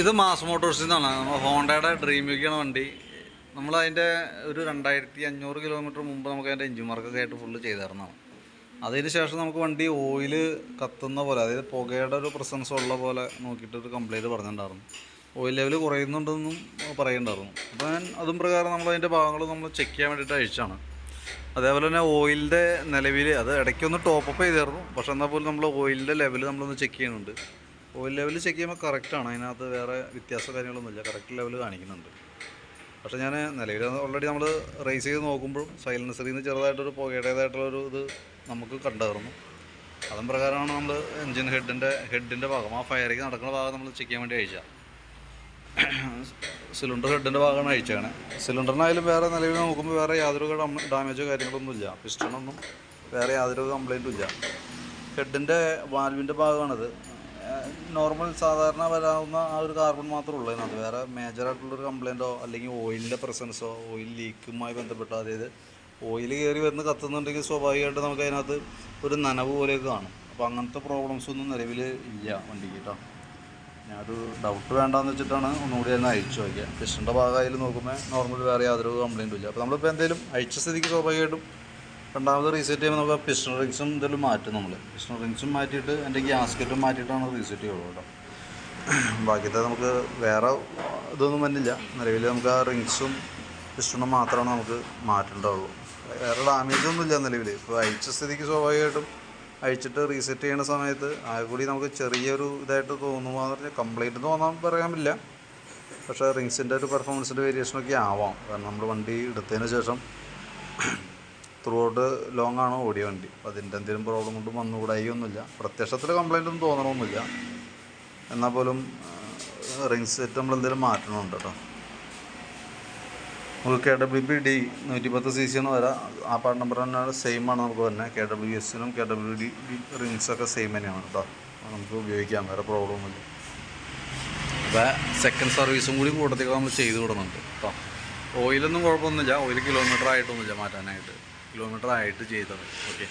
ഇത് മാസ് മോട്ടോഴ്സിൽ നിന്നാണ് നമ്മൾ ഹോണ്ടയുടെ ഡ്രീം വീക്കാണ് വണ്ടി. നമ്മൾ അതിന്റെ ഒരു രണ്ടായിരത്തി അഞ്ഞൂറ് കിലോമീറ്റർ മുമ്പ് നമുക്ക് അതിന്റെ എഞ്ചിൻ വർക്കൊക്കെ ആയിട്ട് ഫുള്ള് ചെയ്തിരുന്നതാണ്. അതിന് ശേഷം നമുക്ക് വണ്ടി ഓയിൽ കത്തുന്ന പോലെ അതായത് പുകയുടെ ഒരു പ്രസൻസ് ഉള്ള പോലെ നോക്കിയിട്ട് ഒരു കംപ്ലൈന്റ് പറഞ്ഞിട്ടുണ്ടായിരുന്നു. ഓയിൽ ലെവൽ കുറയുന്നുണ്ടെന്നും പറയുന്നുണ്ടായിരുന്നു. അപ്പോൾ ഞാൻ അതും പ്രകാരം നമ്മൾ അതിന്റെ ഭാഗങ്ങൾ നമ്മൾ ചെക്ക് ചെയ്യാൻ വേണ്ടിയിട്ട് അയച്ചാണ് അതേപോലെ തന്നെ ഓയിലിന്റെ നിലവിൽ അത് ഇടയ്ക്കൊന്ന് ടോപ്പ് അപ്പ് ചെയ്തായിരുന്നു പക്ഷെ എന്നാൽ പോലും നമ്മൾ ഓയിലിന്റെ ലെവൽ നമ്മളൊന്ന് ചെക്ക് ചെയ്യുന്നുണ്ട്. ഓയിൽ ലെവൽ ചെക്ക് ചെയ്യുമ്പോൾ കറക്റ്റാണ് അതിനകത്ത് വേറെ വ്യത്യാസ കാര്യങ്ങളൊന്നുമില്ല. കറക്റ്റ് ലെവൽ കാണിക്കുന്നുണ്ട്. പക്ഷേ ഞാൻ നിലവിൽ ഓൾറെഡി നമ്മൾ റേസ് ചെയ്ത് നോക്കുമ്പോഴും സൈലൻസറിൽ നിന്ന് ചെറുതായിട്ടൊരു പുകയുടേതായിട്ടുള്ളൊരു ഇത് നമുക്ക് കണ്ടായിരുന്നു അതും പ്രകാരമാണ് നമ്മൾ എൻജിൻ ഹെഡിന്റെ ഹെഡിന്റെ ഭാഗം. ആ ഫയറിങ് നടക്കുന്ന ഭാഗം നമ്മൾ ചെക്ക് ചെയ്യാൻ വേണ്ടി അയച്ചാൽ സിലിണ്ടർ ഹെഡിന്റെ ഭാഗമാണ് അയച്ചതാണ് സിലിണ്ടറിനായാലും വേറെ നിലവിൽ നോക്കുമ്പോൾ വേറെ യാതൊരു ഡാമേജോ കാര്യങ്ങളൊന്നും ഇല്ല പിസ്റ്റണൊന്നും വേറെ യാതൊരു കംപ്ലൈന്റും ഇല്ല. ഹെഡിന്റെ വാൽവിന്റെ ഭാഗമാണിത്. നോർമൽ സാധാരണ വരാവുന്ന ആ ഒരു കാർബൺ മാത്രമേ ഉള്ളൂ അതിനകത്ത്. വേറെ മേജറായിട്ടുള്ളൊരു കംപ്ലൈന്റോ അല്ലെങ്കിൽ ഓയിലിന്റെ പ്രസൻസോ ഓയിൽ ലീക്കുമായി ബന്ധപ്പെട്ട അതായത് ഓയിൽ കയറി വരുന്ന കത്തുന്നുണ്ടെങ്കിൽ സ്വാഭാവികമായിട്ട് നമുക്ക് അതിനകത്ത് ഒരു നനവ് പോലെയൊക്കെ കാണും. അപ്പോൾ അങ്ങനത്തെ പ്രോബ്ലംസ് ഒന്നും നിലവിൽ ഇല്ല വണ്ടിക്ക് കേട്ടോ ഞാനൊരു ഡൗട്ട് വേണ്ടാന്ന് വെച്ചിട്ടാണ് ഒന്നുകൂടി തന്നെ അയച്ചു നോക്കിയത് കൃഷ്ണന്റെ ഭാഗമായാലും നോക്കുമ്പോൾ നോർമൽ വേറെ യാതൊരു കംപ്ലൈന്റും ഇല്ല. അപ്പോൾ നമ്മളിപ്പോൾ എന്തെങ്കിലും അയച്ച സ്ഥിതിക്ക് സ്വാഭാവികമായിട്ടും രണ്ടാമത് റീസെറ്റ് ചെയ്യുമ്പോൾ നമുക്ക് പിസ്റ്റൺ റിങ്സും ഇതെല്ലാം മാറ്റും നമ്മൾ പിസ്റ്റൺ റിങ്സും മാറ്റിയിട്ട് എന്റെ ഗ്യാസ്കറ്റും മാറ്റിയിട്ടാണ് റീസെറ്റ് ചെയ്യുള്ളൂ കേട്ടോ. ബാക്കിയത്തെ നമുക്ക് വേറെ ഇതൊന്നും വന്നില്ല. നിലവിൽ നമുക്ക് ആ റിങ്സും പിസ്റ്റണും മാത്രമാണ് നമുക്ക് മാറ്റേണ്ടതുള്ളൂ. വേറെ ഡാമേജ് ഒന്നും ഇല്ല നിലവിൽ ഇപ്പോൾ അയച്ച സ്ഥിതിക്ക് സ്വാഭാവികമായിട്ടും അയച്ചിട്ട് റീസെറ്റ് ചെയ്യുന്ന സമയത്ത് ആകെ കൂടി നമുക്ക് ചെറിയൊരു ഇതായിട്ട് തോന്നുമോ എന്ന് പറഞ്ഞാൽ കംപ്ലൈന്റ് തോന്നാൻ പറയാൻ പറ്റില്ല. പക്ഷേ റിങ്സിന്റെ ഒരു പെർഫോമൻസിന്റെ വേരിയേഷനൊക്കെ ആവാം. കാരണം നമ്മൾ വണ്ടി എടുത്തതിന് ശേഷം ത്രൂ ലോങ് ആണ് ഓടിയ വണ്ടി? അപ്പോൾ അതിന്റെ എന്തെങ്കിലും പ്രോബ്ലം കൊണ്ട് വന്നുകൂടായി ഒന്നുമില്ല. പ്രത്യക്ഷത്തിൽ കംപ്ലൈന്റ് ഒന്നും തോന്നണമൊന്നുമില്ല. എന്നാൽ പോലും റിങ്സ് സെറ്റ് നമ്മൾ എന്തെങ്കിലും മാറ്റണമുണ്ട് കേട്ടോ. നമുക്ക് കെ ഡബ്ല്യു പി ഡി നൂറ്റി പത്ത് സി സി എന്ന് വരാം. ആ പാർട്ട് നമ്പർ തന്നെ സെയിം ആണ് നമുക്ക് തന്നെ കെ ഡബ്ല്യു എസിനും കെ ഡബ്ല്യു ഡി റിങ്സ് ഒക്കെ സെയിം തന്നെയാണ് കേട്ടോ. നമുക്ക് ഉപയോഗിക്കാം വേറെ പ്രോബ്ലം ഒന്നുമില്ല. അപ്പോൾ സെക്കൻഡ് സർവീസും കൂടി കൂട്ടത്തിൽ നമ്മൾ ചെയ്ത് വിടുന്നുണ്ട് കേട്ടോ. ഓയിലൊന്നും കുഴപ്പമൊന്നുമില്ല. ഓയിൽ കിലോമീറ്റർ ആയിട്ടൊന്നുമില്ല മാറ്റാനായിട്ട്. കിലോമീറ്റർ ആയിട്ട് ചെയ്തത്. ഓക്കെ